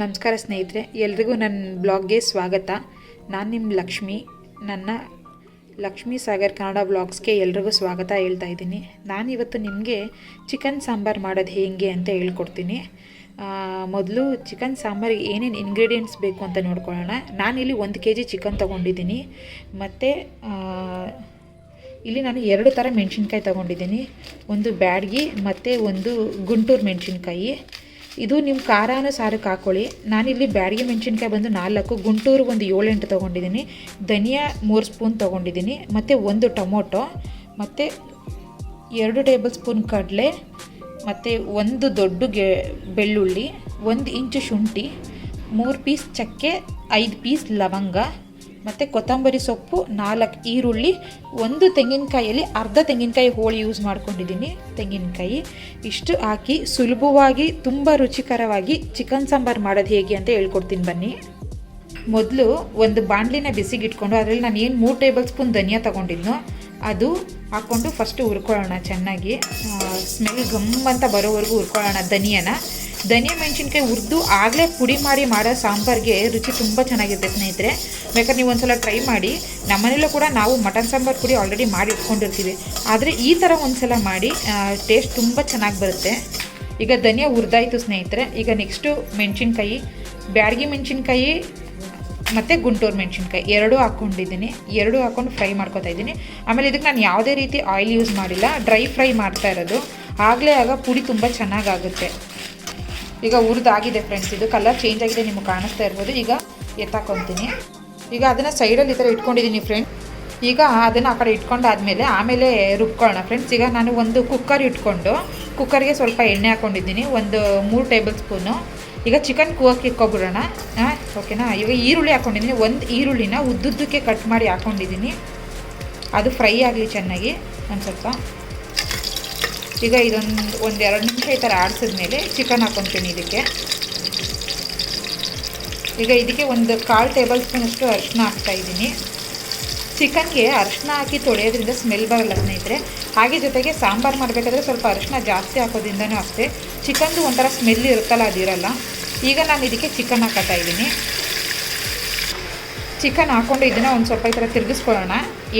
ನಮಸ್ಕಾರ ಸ್ನೇಹಿತರೆ, ಎಲ್ರಿಗೂ ನನ್ನ ಬ್ಲಾಗ್ಗೆ ಸ್ವಾಗತ. ನಾನು ನಿಮ್ಮ ಲಕ್ಷ್ಮಿ, ನನ್ನ ಲಕ್ಷ್ಮೀ ಸಾಗರ್ ಕನ್ನಡ ಬ್ಲಾಗ್ಸ್ಗೆ ಎಲ್ರಿಗೂ ಸ್ವಾಗತ ಹೇಳ್ತಾ ಇದ್ದೀನಿ. ನಾನಿವತ್ತು ನಿಮಗೆ ಚಿಕನ್ ಸಾಂಬಾರು ಮಾಡೋದು ಹೇಗೆ ಅಂತ ಹೇಳ್ಕೊಡ್ತೀನಿ. ಮೊದಲು ಚಿಕನ್ ಸಾಂಬಾರಿಗೆ ಏನೇನು ಇಂಗ್ರೀಡಿಯೆಂಟ್ಸ್ ಬೇಕು ಅಂತ ನೋಡ್ಕೊಳ್ಳೋಣ. ನಾನಿಲ್ಲಿ ಒಂದು ಕೆ ಜಿ ಚಿಕನ್ ತೊಗೊಂಡಿದ್ದೀನಿ. ಮತ್ತು ಇಲ್ಲಿ ನಾನು ಎರಡು ಥರ ಮೆಣಸಿನ್ಕಾಯಿ ತೊಗೊಂಡಿದ್ದೀನಿ. ಒಂದು ಬ್ಯಾಡ್ಗಿ, ಮತ್ತು ಒಂದು ಗುಂಟೂರು ಮೆಣಸಿನ್ಕಾಯಿ. ಇದು ನಿಮ್ಮ ಖಾರನೂ ಸಾರಕ್ಕೆ ಹಾಕ್ಕೊಳ್ಳಿ ನಾನಿಲ್ಲಿ ಬ್ಯಾಡಿಗೆ ಮೆಣಸಿನ್ಕಾಯಿ ಬಂದು ನಾಲ್ಕು, ಗುಂಟೂರು ಒಂದು ಏಳೆಂಟು ತೊಗೊಂಡಿದ್ದೀನಿ. ಧನಿಯಾ ಮೂರು ಸ್ಪೂನ್ ತೊಗೊಂಡಿದ್ದೀನಿ. ಮತ್ತು ಒಂದು ಟೊಮೊಟೊ, ಮತ್ತು ಎರಡು ಟೇಬಲ್ ಸ್ಪೂನ್ ಕಡಲೆ, ಮತ್ತು ಒಂದು ದೊಡ್ಡ ಬೆಳ್ಳುಳ್ಳಿ, ಒಂದು ಇಂಚು ಶುಂಠಿ, ಮೂರು ಪೀಸ್ ಚಕ್ಕೆ, ಐದು ಪೀಸ್ ಲವಂಗ ಮತ್ತು ಕೊತ್ತಂಬರಿ ಸೊಪ್ಪು, ನಾಲ್ಕು ಈರುಳ್ಳಿ, ಒಂದು ತೆಂಗಿನಕಾಯಲ್ಲಿ ಅರ್ಧ ತೆಂಗಿನಕಾಯಿ ಹೋಳಿ ಯೂಸ್ ಮಾಡ್ಕೊಂಡಿದ್ದೀನಿ. ತೆಂಗಿನಕಾಯಿ ಇಷ್ಟು ಹಾಕಿ ಸುಲಭವಾಗಿ ತುಂಬ ರುಚಿಕರವಾಗಿ ಚಿಕನ್ ಸಾಂಬಾರು ಮಾಡೋದು ಹೇಗೆ ಅಂತ ಹೇಳ್ಕೊಡ್ತೀನಿ ಬನ್ನಿ. ಮೊದಲು ಒಂದು ಬಾಣಲಿನ ಬಿಸಿಗಿಟ್ಕೊಂಡು ಅದರಲ್ಲಿ ನಾನು ಏನು ಮೂರು ಟೇಬಲ್ ಸ್ಪೂನ್ ಧನಿಯಾ ತೊಗೊಂಡಿದ್ನೋ ಅದು ಹಾಕ್ಕೊಂಡು ಫಸ್ಟು ಹುರ್ಕೊಳ್ಳೋಣ ಚೆನ್ನಾಗಿ. ಸ್ಮೆಲ್ ಗಮ್ ಅಂತ ಬರೋವರೆಗೂ ಹುರ್ಕೊಳ್ಳೋಣ ಧನಿಯಾನ. ಧನಿಯಾ ಮೆಣಸಿನ್ಕಾಯಿ ಹುರಿದು ಆಗಲೇ ಪುಡಿ ಮಾಡಿ ಮಾಡೋ ಸಾಂಬಾರಿಗೆ ರುಚಿ ತುಂಬ ಚೆನ್ನಾಗಿರುತ್ತೆ ಸ್ನೇಹಿತರೆ. ಬೇಕಾದ್ರೆ ನೀವು ಒಂದ್ಸಲ ಟ್ರೈ ಮಾಡಿ. ನಮ್ಮನೆಯಲ್ಲೂ ಕೂಡ ನಾವು ಮಟನ್ ಸಾಂಬಾರು ಪುಡಿ ಆಲ್ರೆಡಿ ಮಾಡಿ ಇಟ್ಕೊಂಡಿರ್ತೀವಿ. ಆದರೆ ಈ ಥರ ಒಂದ್ಸಲ ಮಾಡಿ ಟೇಸ್ಟ್ ತುಂಬ ಚೆನ್ನಾಗಿ ಬರುತ್ತೆ. ಈಗ ಧನಿಯಾ ಹುರಿದಾಯಿತು ಸ್ನೇಹಿತರೆ. ಈಗ ನೆಕ್ಸ್ಟು ಮೆಣಸಿನ್ಕಾಯಿ, ಬ್ಯಾಡಗಿ ಮೆಣಸಿನ್ಕಾಯಿ ಮತ್ತು ಗುಂಟೂರು ಮೆಣಸಿನ್ಕಾಯಿ ಎರಡೂ ಹಾಕ್ಕೊಂಡಿದ್ದೀನಿ. ಎರಡೂ ಹಾಕ್ಕೊಂಡು ಫ್ರೈ ಮಾಡ್ಕೊತಾ ಇದ್ದೀನಿ. ಆಮೇಲೆ ಇದಕ್ಕೆ ನಾನು ಯಾವುದೇ ರೀತಿ ಆಯಿಲ್ ಯೂಸ್ ಮಾಡಿಲ್ಲ. ಡ್ರೈ ಫ್ರೈ ಮಾಡ್ತಾ ಇರೋದು. ಆಗಲೇ ಆಗ ಪುಡಿ ತುಂಬ ಚೆನ್ನಾಗಾಗುತ್ತೆ. ಈಗ ಹುರಿದಾಗಿದೆ ಫ್ರೆಂಡ್ಸ್ ಇದು ಕಲರ್ ಚೇಂಜ್ ಆಗಿದೆ, ನಿಮಗೆ ಕಾಣಿಸ್ತಾ ಇರ್ಬೋದು. ಈಗ ಎತ್ತಾಕೊತೀನಿ. ಈಗ ಅದನ್ನು ಸೈಡಲ್ಲಿ ಈ ಥರ ಇಟ್ಕೊಂಡಿದ್ದೀನಿ ಫ್ರೆಂಡ್ ಈಗ ಅದನ್ನು ಆ ಕಡೆ ಇಟ್ಕೊಂಡಾದ್ಮೇಲೆ ಆಮೇಲೆ ರುಬ್ಕೊಳ್ಳೋಣ ಫ್ರೆಂಡ್ಸ್ ಈಗ ನಾನು ಒಂದು ಕುಕ್ಕರ್ ಇಟ್ಕೊಂಡು ಕುಕ್ಕರ್ಗೆ ಸ್ವಲ್ಪ ಎಣ್ಣೆ ಹಾಕ್ಕೊಂಡಿದ್ದೀನಿ ಒಂದು ಮೂರು ಟೇಬಲ್ ಸ್ಪೂನು ಈಗ ಚಿಕನ್ ಕೂವಕ್ಕೆ ಇಟ್ಕೊಬಿಡೋಣ. ಹಾಂ ಓಕೆನಾ ಈಗ ಈರುಳ್ಳಿ ಹಾಕ್ಕೊಂಡಿದ್ದೀನಿ ಒಂದು ಈರುಳ್ಳಿನ ಉದ್ದುದ್ದಕ್ಕೆ ಕಟ್ ಮಾಡಿ ಹಾಕ್ಕೊಂಡಿದ್ದೀನಿ ಅದು ಫ್ರೈ ಆಗಲಿ ಚೆನ್ನಾಗಿ, ಒಂದು ಸ್ವಲ್ಪ. ಈಗ ಇದೊಂದು ಒಂದು ಎರಡು ನಿಮಿಷ ಈ ಥರ ಆಡಿಸಿದ್ಮೇಲೆ ಚಿಕನ್ ಹಾಕ್ಕೊತೀನಿ ಇದಕ್ಕೆ. ಈಗ ಇದಕ್ಕೆ ಒಂದು ಕಾಲು ಟೇಬಲ್ ಸ್ಪೂನಷ್ಟು ಅರಿಶಿನ ಹಾಕ್ತಾಯಿದ್ದೀನಿ ಚಿಕನ್ಗೆ ಅರಿಶಿನ ಹಾಕಿ ತೊಳೆಯೋದ್ರಿಂದ ಸ್ಮೆಲ್ ಬರಲ್ಲ ಸ್ನೇಹಿತರೆ. ಹಾಗೆ ಜೊತೆಗೆ ಸಾಂಬಾರು ಮಾಡಬೇಕಾದ್ರೆ ಸ್ವಲ್ಪ ಅರಿಶಿನ ಜಾಸ್ತಿ ಹಾಕೋದ್ರಿಂದನೂ ಅಷ್ಟೇ. ಚಿಕನ್ದು ಒಂಥರ ಸ್ಮೆಲ್ ಇರುತ್ತಲ್ಲ ಅದಿರಲ್ಲ ಈಗ ನಾನು ಇದಕ್ಕೆ ಚಿಕನ್ ಹಾಕೋತಾ ಇದ್ದೀನಿ. ಚಿಕನ್ ಹಾಕ್ಕೊಂಡು ಇದನ್ನು ಒಂದು ಸ್ವಲ್ಪ ಈ ಥರ ತಿರುಗಿಸ್ಕೊಳ್ಳೋಣ.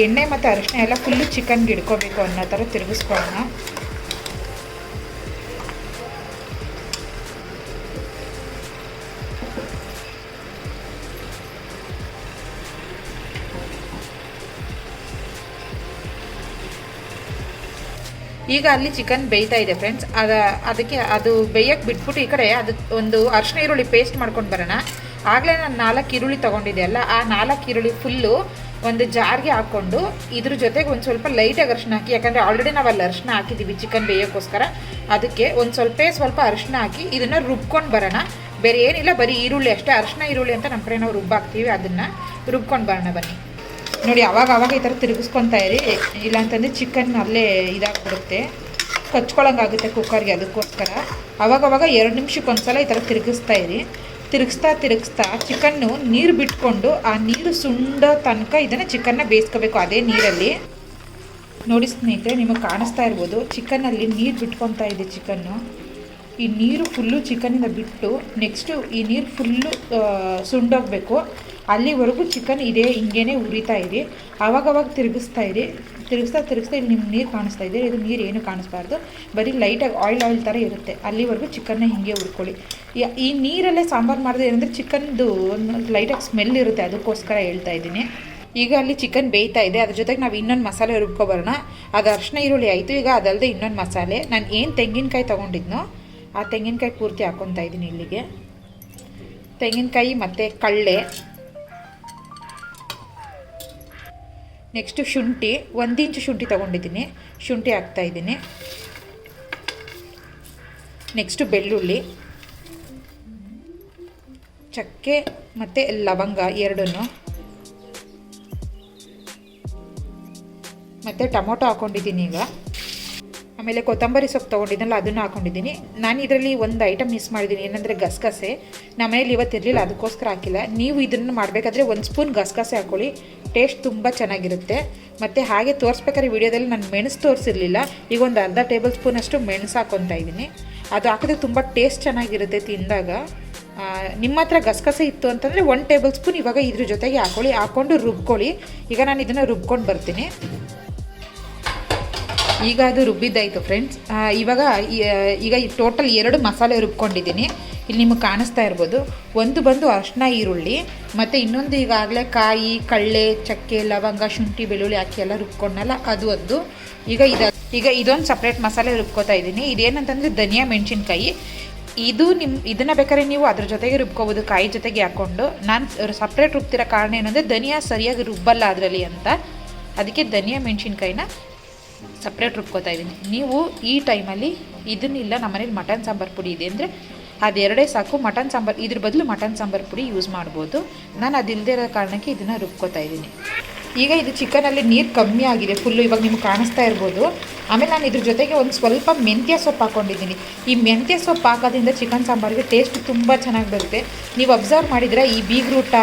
ಎಣ್ಣೆ ಮತ್ತು ಅರಿಶಿನ ಎಲ್ಲ ಫುಲ್ಲು ಚಿಕನ್ಗೆ ಇಡ್ಕೋಬೇಕು ಅನ್ನೋ ಥರ ತಿರುಗಿಸ್ಕೊಳ್ಳೋಣ. ಈಗ ಅಲ್ಲಿ ಚಿಕನ್ ಬೇಯ್ತಾ ಇದೆ ಫ್ರೆಂಡ್ಸ್ ಅದ ಅದಕ್ಕೆ ಅದು ಬೇಯಕ್ಕೆ ಬಿಟ್ಬಿಟ್ಟು ಈ ಕಡೆ ಅದು ಒಂದು ಅರ್ಶಿನ ಈರುಳ್ಳಿ ಪೇಸ್ಟ್ ಮಾಡ್ಕೊಂಡು ಬರೋಣ. ಆಗಲೇ ನಾನು ನಾಲ್ಕು ಈರುಳ್ಳಿ ತೊಗೊಂಡಿದ್ದೆ ಅಲ್ಲ, ಆ ನಾಲ್ಕು ಈರುಳ್ಳಿ ಫುಲ್ಲು ಒಂದು ಜಾರ್ಗೆ ಹಾಕ್ಕೊಂಡು ಇದ್ರ ಜೊತೆಗೆ ಒಂದು ಸ್ವಲ್ಪ ಲೈಟಾಗಿ ಅರಿಶಿನ ಹಾಕಿ, ಯಾಕಂದರೆ ಆಲ್ರೆಡಿ ನಾವು ಅಲ್ಲಿ ಅರಿಶಿನ ಹಾಕಿದ್ದೀವಿ ಚಿಕನ್ ಬೇಯೋಕ್ಕೋಸ್ಕರ. ಅದಕ್ಕೆ ಒಂದು ಸ್ವಲ್ಪ ಸ್ವಲ್ಪ ಅರಿಶಿನ ಹಾಕಿ ಇದನ್ನು ರುಬ್ಕೊಂಡು ಬರೋಣ. ಬೇರೆ ಏನಿಲ್ಲ, ಬರೀ ಈರುಳ್ಳಿ ಅಷ್ಟೇ ಅರಿಶಿನ ಈರುಳ್ಳಿ ಅಂತ ನಮ್ಮ ಕಡೆ ನಾವು ರುಬ್ಬಾಕ್ತೀವಿ, ಅದನ್ನು ರುಬ್ಕೊಂಡು ಬರೋಣ ಬನ್ನಿ. ನೋಡಿ, ಅವಾಗ ಅವಾಗ ಈ ಥರ ತಿರುಗಿಸ್ಕೊತಾ ಇರಿ. ಇಲ್ಲಾಂತಂದರೆ ಚಿಕನ್ ಅಲ್ಲೇ ಇದಾಗ್ಬಿಡುತ್ತೆ. ಕಚ್ಕೊಳಂಗಾಗುತ್ತೆ ಕುಕ್ಕರ್ಗೆ ಅದಕ್ಕೋಸ್ಕರ. ಅವಾಗವಾಗ ಎರಡು ನಿಮಿಷಕ್ಕೆ ಒಂದ್ಸಲ ಈ ಥರ ತಿರುಗಿಸ್ತಾ ಇರಿ. ತಿರುಗಿಸ್ತಾ ತಿರುಗಿಸ್ತಾ ಚಿಕನ್ನು ನೀರು ಬಿಟ್ಕೊಂಡು ಆ ನೀರು ಸುಂಡೋ ತನಕ ಇದನ್ನು ಚಿಕನ್ನ ಬೇಯಿಸ್ಕೋಬೇಕು ಅದೇ ನೀರಲ್ಲಿ. ನೋಡಿ ಸ್ನೇಹಿತರೆ, ನಿಮಗೆ ಕಾಣಿಸ್ತಾ ಇರ್ಬೋದು ಚಿಕನ್ನಲ್ಲಿ ನೀರು ಬಿಟ್ಕೊತಾ ಇದೆ ಚಿಕನ್ನು ಈ ನೀರು ಫುಲ್ಲು ಚಿಕನಿಂದ ಬಿಟ್ಟು ನೆಕ್ಸ್ಟು ಈ ನೀರು ಫುಲ್ಲು ಸುಂಡೋಗಬೇಕು. ಅಲ್ಲಿವರೆಗೂ ಚಿಕನ್ ಇದೆ ಹಿಂಗೇ ಉರಿತಾ ಇರಿ ಆವಾಗವಾಗ ತಿರುಗಿಸ್ತಾ ಇರಿ ತಿರುಗಿಸ್ತಾ ತಿರುಗಿಸ್ತಾ ಇಲ್ಲಿ ನಿಮ್ಗೆ ನೀರು ಕಾಣಿಸ್ತಾ ಇದೆ. ಇದು ನೀರು ಏನು ಕಾಣಿಸ್ಬಾರ್ದು. ಬರೀ ಲೈಟಾಗಿ ಆಯಿಲ್ ಆಯಿಲ್ ಥರ ಇರುತ್ತೆ. ಅಲ್ಲಿವರೆಗೂ ಚಿಕನ್ನ ಹಿಂಗೆ ಉರ್ಕೊಳ್ಳಿ. ಈ ನೀರಲ್ಲೇ ಸಾಂಬಾರು ಮಾಡಿದ್ರೆ ಏನಂದರೆ ಚಿಕನ್ದು ಒಂದು ಲೈಟಾಗಿ ಸ್ಮೆಲ್ ಇರುತ್ತೆ. ಅದಕ್ಕೋಸ್ಕರ ಹೇಳ್ತಾ ಇದ್ದೀನಿ. ಈಗ ಅಲ್ಲಿ ಚಿಕನ್ ಬೇಯ್ತಾ ಇದೆ. ಅದ್ರ ಜೊತೆಗೆ ನಾವು ಇನ್ನೊಂದು ಮಸಾಲೆ ರುಬ್ಕೊಬರೋಣ. ಅದು ಅರ್ಶಿನ ಈರುಳ್ಳಿ ಆಯಿತು. ಈಗ ಅದಲ್ಲದೆ ಇನ್ನೊಂದು ಮಸಾಲೆ. ನಾನು ಏನು ತೆಂಗಿನಕಾಯಿ ತೊಗೊಂಡಿದ್ನೋ ಆ ತೆಂಗಿನಕಾಯಿ ಪೂರ್ತಿ ಹಾಕ್ಕೊತಾ ಇದ್ದೀನಿ ಇಲ್ಲಿಗೆ. ತೆಂಗಿನಕಾಯಿ ಮತ್ತು ಕಳ್ಳೆ. ನೆಕ್ಸ್ಟು ಶುಂಠಿ, ಒಂದು ಇಂಚು ಶುಂಠಿ ತೊಗೊಂಡಿದ್ದೀನಿ. ಶುಂಠಿ ಹಾಕ್ತಾಯಿದ್ದೀನಿ ನೆಕ್ಸ್ಟು ಬೆಳ್ಳುಳ್ಳಿ, ಚಕ್ಕೆ ಮತ್ತು ಲವಂಗ ಎರಡನ್ನು. ಮತ್ತು ಟೊಮೊಟೊ ಹಾಕ್ಕೊಂಡಿದ್ದೀನಿ ಈಗ. ಆಮೇಲೆ ಕೊತ್ತಂಬರಿ ಸೊಪ್ಪು ತೊಗೊಂಡಿದ್ದಲ್ಲ ಅದನ್ನು ಹಾಕೊಂಡಿದ್ದೀನಿ. ನಾನು ಇದರಲ್ಲಿ ಒಂದು ಐಟಮ್ ಮಿಸ್ ಮಾಡಿದ್ದೀನಿ ಏನಂದರೆ ಗಸಗಸೆ. ನಮ್ಮ ಮನೇಲಿ ಇವತ್ತು ಇರಲಿಲ್ಲ, ಅದಕ್ಕೋಸ್ಕರ ಹಾಕಿಲ್ಲ. ನೀವು ಇದನ್ನು ಮಾಡಬೇಕಾದ್ರೆ ಒಂದು ಸ್ಪೂನ್ ಗಸಗಸೆ ಹಾಕ್ಕೊಳ್ಳಿ ಟೇಸ್ಟ್ ತುಂಬ ಚೆನ್ನಾಗಿರುತ್ತೆ. ಮತ್ತು ಹಾಗೆ ತೋರಿಸ್ಬೇಕಾದ್ರೆ ವಿಡಿಯೋದಲ್ಲಿ ನಾನು ಮೆಣಸು ತೋರಿಸಿರಲಿಲ್ಲ. ಈಗ ಒಂದು ಅರ್ಧ ಟೇಬಲ್ ಸ್ಪೂನಷ್ಟು ಮೆಣಸು ಹಾಕ್ಕೊತಾ ಇದ್ದೀನಿ. ಅದು ಹಾಕಿದ್ರೆ ತುಂಬ ಟೇಸ್ಟ್ ಚೆನ್ನಾಗಿರುತ್ತೆ ತಿಂದಾಗ. ನಿಮ್ಮ ಹತ್ರ ಗಸಗಸೆ ಇತ್ತು ಅಂತಂದರೆ ಒನ್ ಟೇಬಲ್ ಸ್ಪೂನ್ ಇವಾಗ ಇದ್ರ ಜೊತೆಗೆ ಹಾಕೊಳ್ಳಿ. ಹಾಕ್ಕೊಂಡು ರುಬ್ಕೊಳ್ಳಿ. ಈಗ ನಾನು ಇದನ್ನು ರುಬ್ಕೊಂಡು ಬರ್ತೀನಿ. ಈಗ ಅದು ರುಬ್ಬಿದ್ದಾಯಿತು ಫ್ರೆಂಡ್ಸ್ ಇವಾಗ ಈಗ ಟೋಟಲ್ ಎರಡು ಮಸಾಲೆ ರುಬ್ಕೊಂಡಿದ್ದೀನಿ. ಇಲ್ಲಿ ನಿಮಗೆ ಕಾಣಿಸ್ತಾ ಇರ್ಬೋದು. ಒಂದು ಬಂದು ಅರ್ಶಿನ ಈರುಳ್ಳಿ, ಮತ್ತು ಇನ್ನೊಂದು ಈಗಾಗಲೇ ಕಾಯಿ, ಕಳ್ಳೆ, ಚಕ್ಕೆ, ಲವಂಗ, ಶುಂಠಿ, ಬೆಳ್ಳುಳ್ಳಿ ಹಾಕಿ ಎಲ್ಲ ರುಬ್ಕೊಂಡಲ್ಲ ಅದು ಒಂದು. ಈಗ ಇದು, ಈಗ ಇದೊಂದು ಸಪ್ರೇಟ್ ಮಸಾಲೆ ರುಬ್ಕೋತಾ ಇದ್ದೀನಿ. ಇದೇನಂತಂದರೆ ಧನಿಯಾ ಮೆಣಸಿನ್ಕಾಯಿ. ಇದು ನಿಮ್ಮ ಇದನ್ನು ಬೇಕಾದ್ರೆ ನೀವು ಅದ್ರ ಜೊತೆಗೆ ರುಬ್ಕೋಬೋದು, ಕಾಯಿ ಜೊತೆಗೆ ಹಾಕ್ಕೊಂಡು ನಾನು ಸಪ್ರೇಟ್ ರುಬ್ತಿರೋ ಕಾರಣ ಏನಂದರೆ ಧನಿಯಾ ಸರಿಯಾಗಿ ರುಬ್ಬಲ್ಲ ಅದರಲ್ಲಿ ಅಂತ. ಅದಕ್ಕೆ ಧನಿಯಾ ಮೆಣಸಿನ್ಕಾಯಿನ ಸಪ್ರೇಟ್ ರುಬ್ಕೋತಾ ಇದ್ದೀನಿ. ನೀವು ಈ ಟೈಮಲ್ಲಿ ಇದನ್ನಿಲ್ಲ ನಮ್ಮ ಮನೇಲಿ ಮಟನ್ ಸಾಂಬಾರು ಪುಡಿ ಇದೆ ಅಂದರೆ ಅದೆರಡೇ ಸಾಕು. ಮಟನ್ ಸಾಂಬಾರು, ಇದ್ರ ಬದಲು ಮಟನ್ ಸಾಂಬಾರು ಪುಡಿ ಯೂಸ್ ಮಾಡ್ಬೋದು. ನಾನು ಅದಿಲ್ಲದೆ ಇರೋ ಕಾರಣಕ್ಕೆ ಇದನ್ನು ರುಬ್ಕೋತಾ ಇದ್ದೀನಿ. ಈಗ ಇದು ಚಿಕನಲ್ಲಿ ನೀರು ಕಮ್ಮಿ ಆಗಿದೆ ಫುಲ್ಲು ಇವಾಗ ನಿಮ್ಗೆ ಕಾಣಿಸ್ತಾ ಇರ್ಬೋದು. ಆಮೇಲೆ ನಾನು ಇದ್ರ ಜೊತೆಗೆ ಒಂದು ಸ್ವಲ್ಪ ಮೆಂತ್ಯ ಸೊಪ್ಪು ಹಾಕ್ಕೊಂಡಿದ್ದೀನಿ ಈ ಮೆಂತ್ಯ ಸೊಪ್ಪು ಹಾಕೋದ್ರಿಂದ ಚಿಕನ್ ಸಾಂಬಾರಿಗೆ ಟೇಸ್ಟ್ ತುಂಬ ಚೆನ್ನಾಗಿ ಬರುತ್ತೆ. ನೀವು ಅಬ್ಸರ್ವ್ ಮಾಡಿದರೆ ಈ ಬೀಗ್ರೂಟ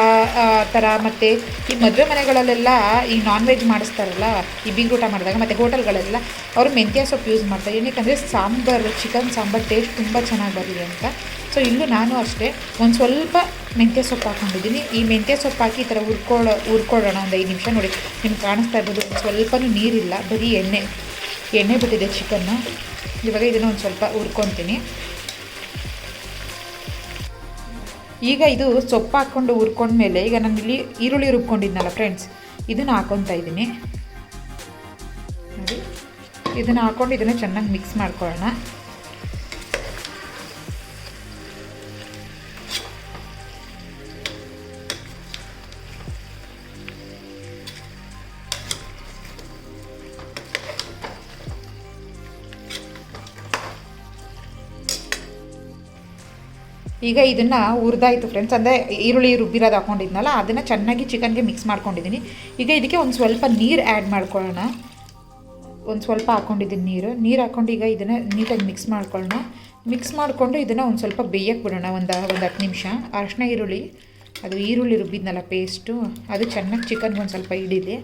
ಥರ ಮತ್ತು ಈ ಮದುವೆ ಮನೆಗಳಲ್ಲೆಲ್ಲ ಈ ನಾನ್ ವೆಜ್ ಮಾಡಿಸ್ತಾರಲ್ಲ, ಈ ಬೀಗ್ರೂಟ ಮಾಡಿದಾಗ ಮತ್ತು ಹೋಟೆಲ್ಗಳೆಲ್ಲ ಅವರು ಮೆಂತ್ಯ ಸೊಪ್ಪು ಯೂಸ್ ಮಾಡ್ತಾರೆ. ಏನಕ್ಕೆ ಸಾಂಬಾರು, ಚಿಕನ್ ಸಾಂಬಾರು ಟೇಸ್ಟ್ ತುಂಬ ಚೆನ್ನಾಗಿ ಬರಲಿ ಅಂತ. ಸೊ ಇಲ್ಲೂ ನಾನು ಅಷ್ಟೇ ಒಂದು ಸ್ವಲ್ಪ ಮೆಂತ್ಯ ಸೊಪ್ಪು ಹಾಕೊಂಡಿದ್ದೀನಿ. ಈ ಮೆಂತ್ಯ ಸೊಪ್ಪು ಹಾಕಿ ಈ ಥರ ಹುರ್ಕೊಳ್ಳೋ, ಹುರ್ಕೊಳ್ಳೋಣ ಒಂದು ಐದು ನಿಮಿಷ ನೋಡಿ. ನಿಮ್ಗೆ ಕಾಣಿಸ್ತಾ ಇರ್ಬೋದು, ಸ್ವಲ್ಪನೂ ನೀರಿಲ್ಲ, ಬರೀ ಎಣ್ಣೆ ಎಣ್ಣೆ ಬಿಟ್ಟಿದೆ ಚಿಕನ್ನು. ಇವಾಗ ಇದನ್ನು ಒಂದು ಸ್ವಲ್ಪ ಹುರ್ಕೊತೀನಿ. ಈಗ ಇದು ಸೊಪ್ಪು ಹಾಕ್ಕೊಂಡು ಹುರ್ಕೊಂಡ್ಮೇಲೆ, ಈಗ ನಾನು ಇಲ್ಲಿ ಈರುಳ್ಳಿ ರುಬ್ಕೊಂಡಿದ್ನಲ್ಲ ಫ್ರೆಂಡ್ಸ್ ಇದನ್ನು ಹಾಕೊತಾ ಇದ್ದೀನಿ. ನೋಡಿ. ಇದನ್ನು ಹಾಕೊಂಡು ಇದನ್ನು ಚೆನ್ನಾಗಿ ಮಿಕ್ಸ್ ಮಾಡ್ಕೊಳ್ಳೋಣ. ಈಗ ಇದನ್ನು ಹುರಿದಾಯ್ತು ಫ್ರೆಂಡ್ಸ್ ಅಂದರೆ ಈರುಳ್ಳಿ ರುಬ್ಬಿರೋದು ಹಾಕೊಂಡಿದ್ನಲ್ಲ, ಅದನ್ನು ಚೆನ್ನಾಗಿ ಚಿಕನ್ಗೆ ಮಿಕ್ಸ್ ಮಾಡ್ಕೊಂಡಿದ್ದೀನಿ ಈಗ ಇದಕ್ಕೆ ಒಂದು ಸ್ವಲ್ಪ ನೀರು ಆ್ಯಡ್ ಮಾಡ್ಕೊಳ್ಳೋಣ. ಒಂದು ಸ್ವಲ್ಪ ಹಾಕ್ಕೊಂಡಿದ್ದೀನಿ ನೀರು. ನೀರು ಹಾಕ್ಕೊಂಡು ಈಗ ಇದನ್ನು ನೀಟಾಗಿ ಮಿಕ್ಸ್ ಮಾಡ್ಕೊಳ್ಳೋಣ. ಮಿಕ್ಸ್ ಮಾಡಿಕೊಂಡು ಇದನ್ನು ಒಂದು ಸ್ವಲ್ಪ ಬೇಯಕ್ಕೆ ಬಿಡೋಣ, ಒಂದು ಒಂದು ಹತ್ತು ನಿಮಿಷ. ಅರಶಿನ ಈರುಳ್ಳಿ, ಅದು ಈರುಳ್ಳಿ ರುಬ್ಬಿದ್ನಲ್ಲ ಪೇಸ್ಟು ಅದು ಚೆನ್ನಾಗಿ ಚಿಕನ್ಗೆ ಒಂದು ಸ್ವಲ್ಪ ಹಿಡಿಲಿ.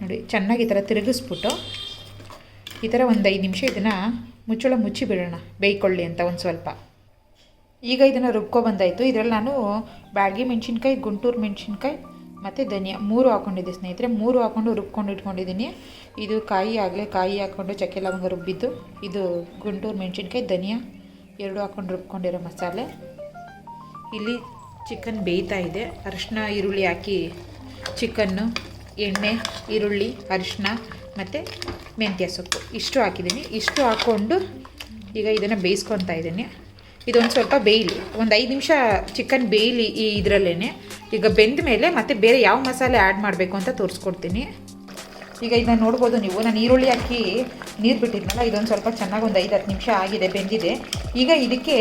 ನೋಡಿ, ಚೆನ್ನಾಗಿ ಈ ಥರ ತಿರುಗಿಸ್ಬಿಟ್ಟು ಈ ಥರ ಒಂದು ಐದು ನಿಮಿಷ ಇದನ್ನು ಮುಚ್ಚಳ ಮುಚ್ಚಿ ಬಿಡೋಣ. ಬೇಯ್ಕೊಳ್ಳಿ ಅಂತ ಒಂದು ಸ್ವಲ್ಪ. ಈಗ ಇದನ್ನು ರುಬ್ಕೊ ಬಂದಾಯಿತು. ಇದರಲ್ಲಿ ನಾನು ಬ್ಯಾಡಗಿ ಮೆಣಸಿನ್ಕಾಯಿ, ಗುಂಟೂರು ಮೆಣಸಿನ್ಕಾಯಿ ಮತ್ತು ಧನಿಯಾ ಮೂರು ಹಾಕ್ಕೊಂಡಿದ್ದೆ ಸ್ನೇಹಿತರೆ. ಮೂರು ಹಾಕ್ಕೊಂಡು ರುಬ್ಕೊಂಡು ಇಟ್ಕೊಂಡಿದ್ದೀನಿ. ಇದು ಕಾಯಿ ಆಗಲೇ ಕಾಯಿ ಹಾಕ್ಕೊಂಡು ಚಕ್ಕೆ ಲವಂಗ ರುಬ್ಬಿದ್ದು, ಇದು ಗುಂಟೂರು ಮೆಣಸಿನ್ಕಾಯಿ, ಧನಿಯಾ ಎರಡು ಹಾಕ್ಕೊಂಡು ರುಬ್ಕೊಂಡಿರೋ ಮಸಾಲೆ. ಇಲ್ಲಿ ಚಿಕನ್ ಬೇಯ್ತಾ ಇದೆ. ಅರಿಶಿನ, ಈರುಳ್ಳಿ ಹಾಕಿ ಚಿಕನ್ನು, ಎಣ್ಣೆ, ಈರುಳ್ಳಿ, ಅರಿಶಿನ ಮತ್ತು ಮೆಂತ್ಯ ಸೊಪ್ಪು ಇಷ್ಟು ಹಾಕಿದ್ದೀನಿ. ಇಷ್ಟು ಹಾಕ್ಕೊಂಡು ಈಗ ಇದನ್ನು ಬೇಯಿಸ್ಕೊತಾ ಇದ್ದೀನಿ. ಇದೊಂದು ಸ್ವಲ್ಪ ಬೇಯಲಿ, ಒಂದು ಐದು ನಿಮಿಷ ಚಿಕನ್ ಬೇಯಲಿ ಈ ಇದರಲ್ಲೇ ಈಗ ಬೆಂದ ಮೇಲೆ ಮತ್ತೆ ಬೇರೆ ಯಾವ ಮಸಾಲೆ ಆ್ಯಡ್ ಮಾಡಬೇಕು ಅಂತ ತೋರಿಸ್ಕೊಡ್ತೀನಿ. ಈಗ ಇದನ್ನ ನೋಡ್ಬೋದು ನೀವು. ನಾನು ಈರುಳ್ಳಿ ಹಾಕಿ ನೀರು ಬಿಟ್ಟಿದ್ನಲ್ಲ, ಇದೊಂದು ಸ್ವಲ್ಪ ಚೆನ್ನಾಗಿ ಒಂದು ಐದು ಹತ್ತು ನಿಮಿಷ ಆಗಿದೆ, ಬೆಂದಿದೆ. ಈಗ ಇದಕ್ಕೆ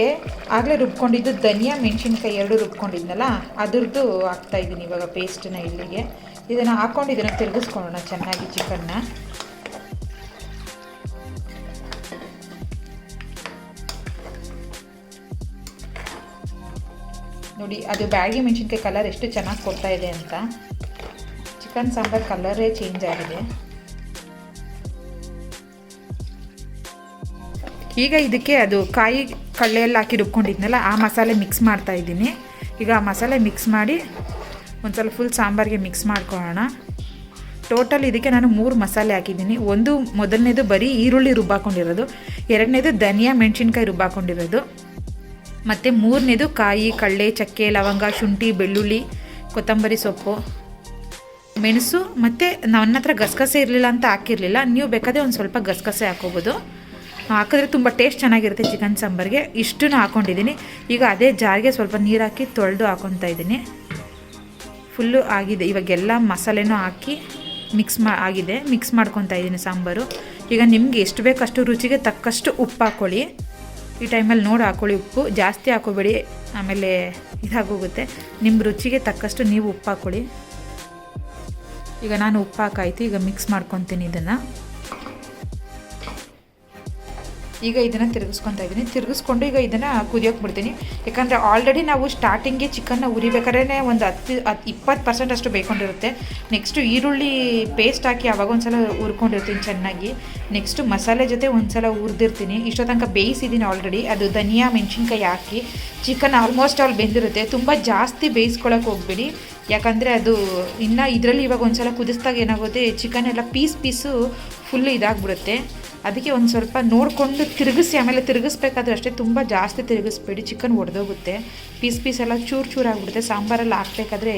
ಆಗಲೇ ರುಬ್ಕೊಂಡಿದ್ದು ಧನಿಯಾ, ಮೆಣಸಿನ್ಕಾಯಿ ಎರಡು ರುಬ್ಕೊಂಡಿದ್ನಲ್ಲ, ಅದ್ರದ್ದು ಹಾಕ್ತಾಯಿದ್ದೀನಿ ಇವಾಗ ಪೇಸ್ಟನ್ನ ಇಲ್ಲಿಗೆ. ಇದನ್ನು ಹಾಕ್ಕೊಂಡು ಇದನ್ನು ತಿರುಗಿಸ್ಕೊಳ್ಳೋಣ ಚೆನ್ನಾಗಿ ಚಿಕನ್ನ ನೋಡಿ, ಅದು ಬ್ಯಾಗಿ ಮೆಣಸಿನ್ಕಾಯಿ ಕಲರ್ ಎಷ್ಟು ಚೆನ್ನಾಗಿ ಕೊಡ್ತಾ ಇದೆ ಅಂತ. ಚಿಕನ್ ಸಾಂಬಾರ್ ಕಲರೇ ಚೇಂಜ್ ಆಗಿದೆ. ಈಗ ಇದಕ್ಕೆ ಅದು ಕಾಯಿ ಕಳ್ಳೆಯಲ್ಲಿ ಹಾಕಿ ರುಬ್ಕೊಂಡಿದ್ನಲ್ಲ, ಆ ಮಸಾಲೆ ಮಿಕ್ಸ್ ಮಾಡ್ತಾ ಇದ್ದೀನಿ. ಈಗ ಆ ಮಸಾಲೆ ಮಿಕ್ಸ್ ಮಾಡಿ ಒಂದು ಸ್ವಲ್ಪ ಫುಲ್ ಸಾಂಬಾರಿಗೆ ಮಿಕ್ಸ್ ಮಾಡ್ಕೊಳ್ಳೋಣ. ಟೋಟಲ್ ಇದಕ್ಕೆ ನಾನು ಮೂರು ಮಸಾಲೆ ಹಾಕಿದ್ದೀನಿ. ಒಂದು ಮೊದಲನೇದು ಬರೀ ಈರುಳ್ಳಿ ರುಬ್ಬಾಕೊಂಡಿರೋದು, ಎರಡನೇದು ಧನಿಯಾ ಮೆಣಸಿನ್ಕಾಯಿ ರುಬ್ಬಾಕೊಂಡಿರೋದು. ಮತ್ತು ಮೂರನೇದು ಕಾಯಿ ಕಳ್ಳೆ ಚಕ್ಕೆ, ಲವಂಗ, ಶುಂಠಿ, ಬೆಳ್ಳುಳ್ಳಿ, ಕೊತ್ತಂಬರಿ ಸೊಪ್ಪು. ಮೆಣಸು ಮತ್ತು ನನ್ನ ಹತ್ರ ಗಸಗಸೆ ಇರಲಿಲ್ಲ ಅಂತ ಹಾಕಿರಲಿಲ್ಲ. ನೀವು ಬೇಕಾದರೆ ಒಂದು ಸ್ವಲ್ಪ ಗಸಗಸೆ ಹಾಕೋಬೋದು. ಹಾಕಿದ್ರೆ ತುಂಬ ಟೇಸ್ಟ್ ಚೆನ್ನಾಗಿರುತ್ತೆ ಚಿಕನ್ ಸಾಂಬಾರಿಗೆ. ಇಷ್ಟನ್ನು ಹಾಕ್ಕೊಂಡಿದ್ದೀನಿ ಈಗ ಅದೇ ಜಾರಿಗೆ ಸ್ವಲ್ಪ ನೀರು ಹಾಕಿ ತೊಳೆದು ಹಾಕೊತಾ ಇದ್ದೀನಿ. ಫುಲ್ಲು ಆಗಿದೆ. ಇವಾಗೆಲ್ಲ ಮಸಾಲೆನೂ ಹಾಕಿ ಮಿಕ್ಸ್ ಮಾ ಆಗಿದೆ. ಮಿಕ್ಸ್ ಮಾಡ್ಕೊತಾ ಇದ್ದೀನಿ ಸಾಂಬಾರು. ಈಗ ನಿಮಗೆ ಎಷ್ಟು ಬೇಕಷ್ಟು ರುಚಿಗೆ ತಕ್ಕಷ್ಟು ಉಪ್ಪು ಹಾಕ್ಕೊಳ್ಳಿ ಈ ಟೈಮಲ್ಲಿ ನೋಡಿ ಹಾಕೊಳ್ಳಿ ಉಪ್ಪು. ಜಾಸ್ತಿ ಹಾಕೋಬೇಡಿ. ಆಮೇಲೆ ಇದಾಗೋಗುತ್ತೆ. ನಿಮ್ಮ ರುಚಿಗೆ ತಕ್ಕಷ್ಟು ನೀವು ಉಪ್ಪು ಹಾಕೊಳ್ಳಿ. ಈಗ ನಾನು ಉಪ್ಪು ಹಾಕಾಯ್ತು. ಈಗ ಮಿಕ್ಸ್ ಮಾಡ್ಕೊತೀನಿ ಇದನ್ನು. ಈಗ ಇದನ್ನು ತಿರುಗಿಸ್ಕೊತಾ ಇದ್ದೀನಿ ತಿರುಗಿಸ್ಕೊಂಡು ಈಗ ಇದನ್ನು ಕುದಿಯೋಕೆ ಬಿಡ್ತೀನಿ. ಯಾಕಂದರೆ ಆಲ್ರೆಡಿ ನಾವು ಸ್ಟಾರ್ಟಿಂಗ್ಗೆ ಚಿಕನ್ನ ಉರಿಬೇಕಾದ್ರೆ ಒಂದು ಹತ್ತು ಹತ್ತು ಇಪ್ಪತ್ತು ಪರ್ಸೆಂಟ್ ಅಷ್ಟು ಬೇಯ್ಕೊಂಡಿರುತ್ತೆ. ನೆಕ್ಸ್ಟು ಈರುಳ್ಳಿ ಪೇಸ್ಟ್ ಹಾಕಿ ಅವಾಗ ಒಂದ್ಸಲ ಹುರ್ಕೊಂಡಿರ್ತೀನಿ ಚೆನ್ನಾಗಿ. ನೆಕ್ಸ್ಟು ಮಸಾಲೆ ಜೊತೆ ಒಂದ್ಸಲ ಹುರಿದಿರ್ತೀನಿ. ಇಷ್ಟೋ ತನಕ ಬೇಯಿಸಿದ್ದೀನಿ ಆಲ್ರೆಡಿ ಅದು ಧನಿಯಾ ಮೆಣಸಿನ್ಕಾಯಿ ಹಾಕಿ ಚಿಕನ್ ಆಲ್ಮೋಸ್ಟ್ ಆಲ್ ಬೆಂದಿರುತ್ತೆ. ತುಂಬ ಜಾಸ್ತಿ ಬೇಯಿಸ್ಕೊಳಕ್ಕೆ ಹೋಗ್ಬೇಡಿ. ಯಾಕಂದರೆ ಅದು ಇನ್ನು ಇದರಲ್ಲಿ ಇವಾಗ ಒಂದ್ಸಲ ಕುದಿಸ್ದಾಗ ಏನಾಗುತ್ತೆ ಚಿಕನ್ ಎಲ್ಲ ಪೀಸ್ ಪೀಸು ಫುಲ್ ಇದಾಗ್ಬಿಡುತ್ತೆ. ಅದಕ್ಕೆ ಒಂದು ಸ್ವಲ್ಪ ನೋಡಿಕೊಂಡು ತಿರುಗಿಸಿ, ಆಮೇಲೆ ತಿರುಗಿಸ್ಬೇಕಾದ್ರೆ ಅಷ್ಟೇ ತುಂಬ ಜಾಸ್ತಿ ತಿರುಗಿಸ್ಬೇಡಿ. ಚಿಕನ್ ಒಡೆದೋಗುತ್ತೆ. ಪೀಸ್ ಪೀಸ್ ಎಲ್ಲ ಚೂರು ಚೂರು ಆಗಿಬಿಡುತ್ತೆ. ಸಾಂಬಾರಲ್ಲಿ ಹಾಕ್ಬೇಕಾದ್ರೆ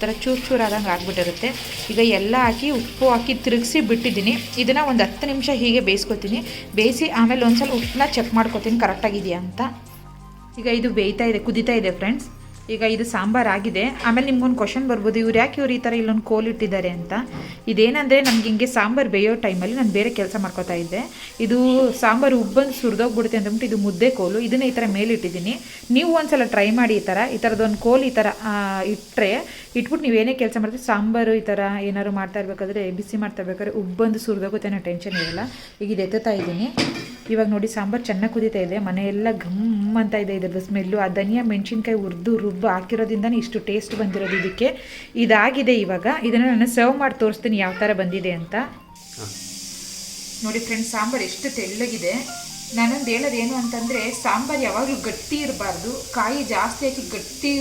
ಥರ ಚೂರು ಚೂರು ಆದಂಗೆ ಆಗಿಬಿಟ್ಟಿರುತ್ತೆ. ಈಗ ಎಲ್ಲ ಹಾಕಿ, ಉಪ್ಪು ಹಾಕಿ ತಿರುಗಿಸಿ ಬಿಟ್ಟಿದ್ದೀನಿ. ಇದನ್ನು ಒಂದು ಹತ್ತು ನಿಮಿಷ ಹೀಗೆ ಬೇಯಿಸ್ಕೊತೀನಿ. ಬೇಯಿಸಿ ಆಮೇಲೆ ಒಂದು ಸಲ ಉಪ್ಪನ್ನ ಚೆಕ್ ಮಾಡ್ಕೊತೀನಿ. ಕರೆಕ್ಟಾಗಿದೆಯಾ ಅಂತ. ಈಗ ಇದು ಬೇಯ್ತಾ ಇದೆ, ಕುದೀತಾ ಇದೆ ಫ್ರೆಂಡ್ಸ್ ಈಗ ಇದು ಸಾಂಬಾರ್ ಆಗಿದೆ. ಆಮೇಲೆ ನಿಮ್ಗೊಂದು ಕ್ವಶನ್ ಬರ್ಬೋದು, ಇವ್ರು ಯಾಕೆ ಇವ್ರು ಈ ಥರ ಇಲ್ಲೊಂದು ಕೋಲ್ ಇಟ್ಟಿದ್ದಾರೆ ಅಂತ. ಇದೇನಂದರೆ ನಮ್ಗೆ ಹಿಂಗೆ ಸಾಂಬಾರು ಬೇಯೋ ಟೈಮಲ್ಲಿ ನಾನು ಬೇರೆ ಕೆಲಸ ಮಾಡ್ಕೋತಾ ಇದ್ದೆ. ಇದು ಸಾಂಬಾರು ಉಬ್ಬಂದು ಸುರಿದೋಗ್ಬಿಡುತ್ತೆ ಅಂದ್ಬಿಟ್ಟು ಇದು ಮುದ್ದೆ ಕೋಲು. ಇದನ್ನು ಈ ಥರ ಮೇಲೆ ಇಟ್ಟಿದ್ದೀನಿ ನೀವು ಒಂದ್ಸಲ ಟ್ರೈ ಮಾಡಿ ಈ ಥರ ಈ ಥರದೊಂದು ಕೋಲ್ ಈ ಥರ ಇಟ್ಟರೆ ಇಟ್ಬಿಟ್ಟು ನೀವು ಏನೇ ಕೆಲಸ ಮಾಡ್ತೀವಿ ಸಾಂಬಾರು ಈ ಥರ ಏನಾದ್ರು ಮಾಡ್ತಾ ಇರ್ಬೇಕಾದ್ರೆ ಬಿಸಿ ಮಾಡ್ತಾ ಇರ್ಬೇಕಾದ್ರೆ ಉಬ್ಬಂದು ಸುರಿದೋಗುತ್ತೆ ಅನ್ನೋ ಟೆನ್ಷನ್ ಇರಲ್ಲ. ಈಗ ಇದು ಎತ್ತುತ್ತಾ ಇದ್ದೀನಿ. ಇವಾಗ ನೋಡಿ ಸಾಂಬಾರು ಚೆನ್ನಾಗಿ ಕುದೀತಾ ಇದೆ ಮನೆಯೆಲ್ಲ ಘಮ್ ಅಂತ ಇದೆ ಇದ್ರದ್ದು ಸ್ಮೆಲ್ಲು ಆ ಧನಿಯಾ ಮೆಣಸಿನ್ಕಾಯಿ ಹುರಿದು ರುಬ್ಬು ಹಾಕಿರೋದ್ರಿಂದನೇ ಇಷ್ಟು ಟೇಸ್ಟ್ ಬಂದಿರೋದು ಇದಕ್ಕೆ. ಇದಾಗಿದೆ ಇವಾಗ. ಇದನ್ನು ನಾನು ಸರ್ವ್ ಮಾಡಿ ತೋರಿಸ್ತೀನಿ ಯಾವ ಥರ ಬಂದಿದೆ ಅಂತ. ನೋಡಿ ಫ್ರೆಂಡ್ಸ್ ಸಾಂಬಾರು ಎಷ್ಟು ತೆಳ್ಳಗಿದೆ. ನಾನೊಂದು ಹೇಳೋದು ಏನು ಅಂತಂದರೆ ಸಾಂಬಾರು ಯಾವಾಗಲೂ ಗಟ್ಟಿ ಇರಬಾರ್ದು. ಕಾಯಿ ಜಾಸ್ತಿ ಹಾಕಿ ಗಟ್ಟಿ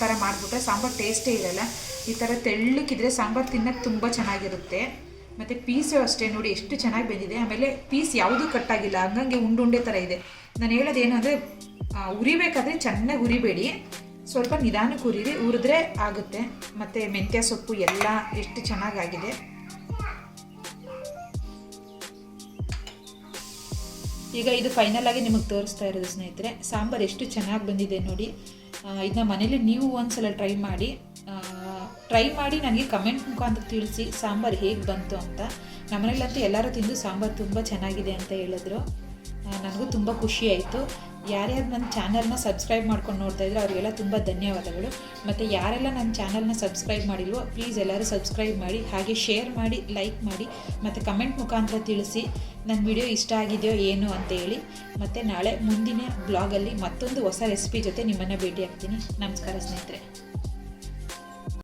ಥರ ಮಾಡಿಬಿಟ್ರೆ ಸಾಂಬಾರು ಟೇಸ್ಟೇ ಇರಲ್ಲ. ಈ ಥರ ತೆಳ್ಳಕ್ಕಿದ್ರೆ ಸಾಂಬಾರು ತಿನ್ನೋಕ್ಕೆ ತುಂಬ ಚೆನ್ನಾಗಿರುತ್ತೆ. ಮತ್ತು ಪೀಸು ಅಷ್ಟೇ ನೋಡಿ ಎಷ್ಟು ಚೆನ್ನಾಗಿ ಬಂದಿದೆ. ಆಮೇಲೆ ಪೀಸ್ ಯಾವುದೂ ಕಟ್ಟಾಗಿಲ್ಲ ಹಂಗಂಗೆ ಉಂಡುಂಡೆ ಥರ ಇದೆ. ನಾನು ಹೇಳೋದು ಅಂದರೆ ಉರಿಬೇಕಾದ್ರೆ ಚೆನ್ನಾಗಿ ಉರಿಬೇಡಿ. ಸ್ವಲ್ಪ ನಿಧಾನಕ್ಕೆ ಉರಿರಿ ಉರಿದ್ರೆ ಆಗುತ್ತೆ. ಮತ್ತು ಮೆಂತ್ಯ ಸೊಪ್ಪು ಎಲ್ಲ ಎಷ್ಟು ಚೆನ್ನಾಗಾಗಿದೆ ಈಗ ಇದು ಫೈನಲ್ ಆಗಿ ನಿಮಗೆ ತೋರಿಸ್ತಾ ಇರೋದು ಸ್ನೇಹಿತರೆ, ಸಾಂಬಾರು ಎಷ್ಟು ಚೆನ್ನಾಗಿ ಬಂದಿದೆ ನೋಡಿ. ಇದನ್ನ ಮನೇಲಿ ನೀವು ಒಂದ್ಸಲ ಟ್ರೈ ಮಾಡಿ. ಟ್ರೈ ಮಾಡಿ ನನಗೆ ಕಮೆಂಟ್ ಮುಖಾಂತರ ತಿಳಿಸಿ, ಸಾಂಬಾರು ಹೇಗೆ ಬಂತು ಅಂತ. ನಮ್ಮನೇಲಂತೂ ಎಲ್ಲರೂ ತಿಂದು ಸಾಂಬಾರು ತುಂಬ ಚೆನ್ನಾಗಿದೆ ಅಂತ ಹೇಳಿದ್ರು. ನನಗೂ ತುಂಬ ಖುಷಿ ಆಯಿತು. ಯಾರ್ಯಾರು ನನ್ನ ಚಾನಲ್ನ ಸಬ್ಸ್ಕ್ರೈಬ್ ಮಾಡ್ಕೊಂಡು ನೋಡ್ತಾ ಇದ್ರು ಅವರಿಗೆಲ್ಲ ತುಂಬ ಧನ್ಯವಾದಗಳು. ಮತ್ತು ಯಾರೆಲ್ಲ ನನ್ನ ಚಾನಲ್ನ ಸಬ್ಸ್ಕ್ರೈಬ್ ಮಾಡಿಲ್ವೋ ಪ್ಲೀಸ್ ಎಲ್ಲರೂ ಸಬ್ಸ್ಕ್ರೈಬ್ ಮಾಡಿ, ಹಾಗೆ ಶೇರ್ ಮಾಡಿ ಲೈಕ್ ಮಾಡಿ, ಮತ್ತು ಕಮೆಂಟ್ ಮುಖಾಂತರ ತಿಳಿಸಿ ನನ್ನ ವಿಡಿಯೋ ಇಷ್ಟ ಆಗಿದೆಯೋ ಏನು ಅಂತ ಹೇಳಿ. ಮತ್ತು ನಾಳೆ ಮುಂದಿನ ಬ್ಲಾಗಲ್ಲಿ ಮತ್ತೊಂದು ಹೊಸ ರೆಸಿಪಿ ಜೊತೆ ನಿಮ್ಮನ್ನು ಭೇಟಿ ಆಗ್ತೀನಿ ನಮಸ್ಕಾರ ಸ್ನೇಹಿತರೆ.